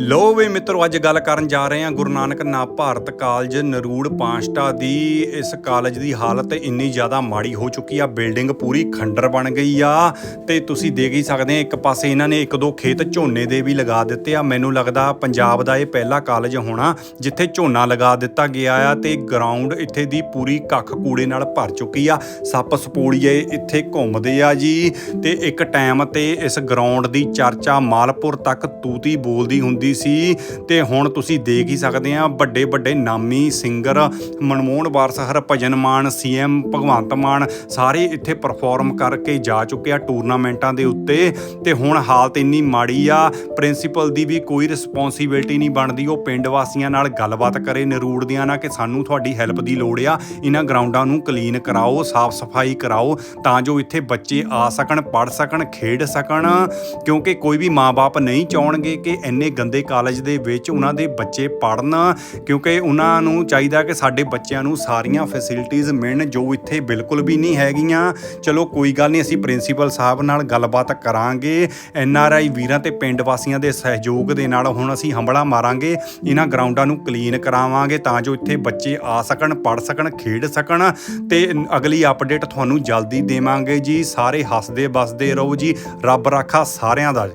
ਲੋ ਵੇ ਮਿੱਤਰੋ, ਅੱਜ ਗੱਲ ਕਰਨ ਜਾ ਰਹੇ ਹਾਂ ਗੁਰੂ ਨਾਨਕ ਨਾ ਭਾਰਤ ਕਾਲਜ ਨਰੂੜ ਪਾਂਸ਼ਟਾ ਦੀ। ਇਸ ਕਾਲਜ ਦੀ ਹਾਲਤ ਇੰਨੀ ਜ਼ਿਆਦਾ ਮਾੜੀ ਹੋ ਚੁੱਕੀ ਆ, ਬਿਲਡਿੰਗ ਪੂਰੀ ਖੰਡਰ ਬਣ ਗਈ ਆ। ਤੇ ਤੁਸੀਂ ਦੇਖ ਹੀ ਸਕਦੇ ਆ ਇੱਕ ਪਾਸੇ ਇਹਨਾਂ ਨੇ ਇੱਕ ਦੋ ਖੇਤ ਝੋਨੇ ਦੇ ਵੀ ਲਗਾ ਦਿੱਤੇ ਆ। ਮੈਨੂੰ ਲੱਗਦਾ ਪੰਜਾਬ ਦਾ ਇਹ ਪਹਿਲਾ ਕਾਲਜ ਹੋਣਾ, ਜਿੱਥੇ ਝੋਨਾ ਲਗਾ ਦਿੱਤਾ ਗਿਆ ਆ ਤੇ ਗਰਾਊਂਡ ਇੱਥੇ ਦੀ ਪੂਰੀ ਕੱਖ ਕੂੜੇ ਨਾਲ ਭਰ ਚੁੱਕੀ ਆ। ਸੱਪ ਸਪੋਲੀਏ ਇੱਥੇ ਘੁੰਮਦੇ ਆ ਜੀ। ਤੇ ਇੱਕ ਟਾਈਮ ਤੇ ਇਸ ਗਰਾਊਂਡ ਦੀ ਚਰਚਾ ਮਾਲਪੁਰ ਤੱਕ ਤੂਤੀ ਬੋਲਦੀ ਹੁੰਦੀ ਸੀ ਤੇ ਹੁਣ ਤੁਸੀਂ ਦੇਖ ਹੀ ਸਕਦੇ ਆ ਵੱਡੇ ਵੱਡੇ ਨਾਮੀ ਸਿੰਗਰ ਮਨਮੋਹਨ ਵਾਰਸ ਹਰਭਜਨ ਮਾਨ ਸੀਐਮ ਭਗਵੰਤ ਮਾਨ ਸਾਰੇ ਇੱਥੇ ਪਰਫਾਰਮ ਕਰਕੇ ਜਾ ਚੁੱਕੇ ਆ ਟੂਰਨਾਮੈਂਟਾਂ ਦੇ ਉੱਤੇ ਤੇ ਹੁਣ ਹਾਲਤ ਇੰਨੀ ਮਾੜੀ ਆ ਪ੍ਰਿੰਸੀਪਲ ਦੀ ਵੀ ਕੋਈ ਰਿਸਪੌਂਸਿਬਿਲਟੀ ਨਹੀਂ ਬਣਦੀ, ਉਹ ਪਿੰਡ ਵਾਸੀਆਂ ਨਾਲ ਗੱਲਬਾਤ ਕਰੇ, ਨਰੂੜ ਦੀਆਂ ਨਾਲ ਕਿ ਸਾਨੂੰ ਤੁਹਾਡੀ ਹੈਲਪ ਦੀ ਲੋੜ ਆ, ਇਹਨਾਂ ਗਰਾਊਂਡਾਂ ਨੂੰ ਕਲੀਨ ਕਰਾਓ, ਸਾਫ਼ ਸਫ਼ਾਈ ਕਰਾਓ, ਤਾਂ ਜੋ ਇੱਥੇ ਬੱਚੇ ਆ ਸਕਣ ਪੜ ਸਕਣ, ਖੇਡ ਸਕਣ, ਕਿਉਂਕਿ ਕੋਈ ਵੀ ਮਾਪੇ ਨਹੀਂ ਚਾਹਣਗੇ ਕਿ ਇੰਨੇ ਗੰਦੇ ਕਾਲਜ ਦੇ ਵਿੱਚ ਉਹਨਾਂ ਦੇ ਬੱਚੇ ਪੜਨ ਕਿਉਂਕਿ ਉਹਨਾਂ ਨੂੰ ਚਾਹੀਦਾ ਕਿ ਸਾਡੇ ਬੱਚਿਆਂ ਨੂੰ ਸਾਰੀਆਂ ਫੈਸਿਲਿਟੀਆਂ ਮਿਲਣ, ਜੋ ਇੱਥੇ ਬਿਲਕੁਲ ਵੀ ਨਹੀਂ ਹੈਗੀਆਂ। ਚਲੋ, ਕੋਈ ਗੱਲ ਨਹੀਂ, ਅਸੀਂ ਪ੍ਰਿੰਸੀਪਲ ਸਾਹਿਬ ਨਾਲ ਗੱਲਬਾਤ ਕਰਾਂਗੇ। ਐਨ ਆਰ ਆਈ ਵੀਰਾਂ ਤੇ ਪਿੰਡ ਵਾਸੀਆਂ ਦੇ ਸਹਿਯੋਗ ਦੇ ਨਾਲ ਹੁਣ ਅਸੀਂ ਹੰਬੜਾ ਮਾਰਾਂਗੇ। ਇਹਨਾਂ ਗਰਾਊਂਡਾਂ ਨੂੰ ਕਲੀਨ ਕਰਾਵਾਂਗੇ ਤਾਂ ਜੋ ਇੱਥੇ ਬੱਚੇ ਆ ਸਕਣ ਪੜ ਸਕਣ, ਖੇਡ ਸਕਣ। ਤੇ ਅਗਲੀ ਅਪਡੇਟ ਤੁਹਾਨੂੰ ਜਲਦੀ ਦੇਵਾਂਗੇ ਜੀ। ਸਾਰੇ ਹੱਸਦੇ ਬਸਦੇ ਰਹੋ ਜੀ। ਰੱਬ ਰਾਖਾ ਸਾਰਿਆਂ ਦਾ।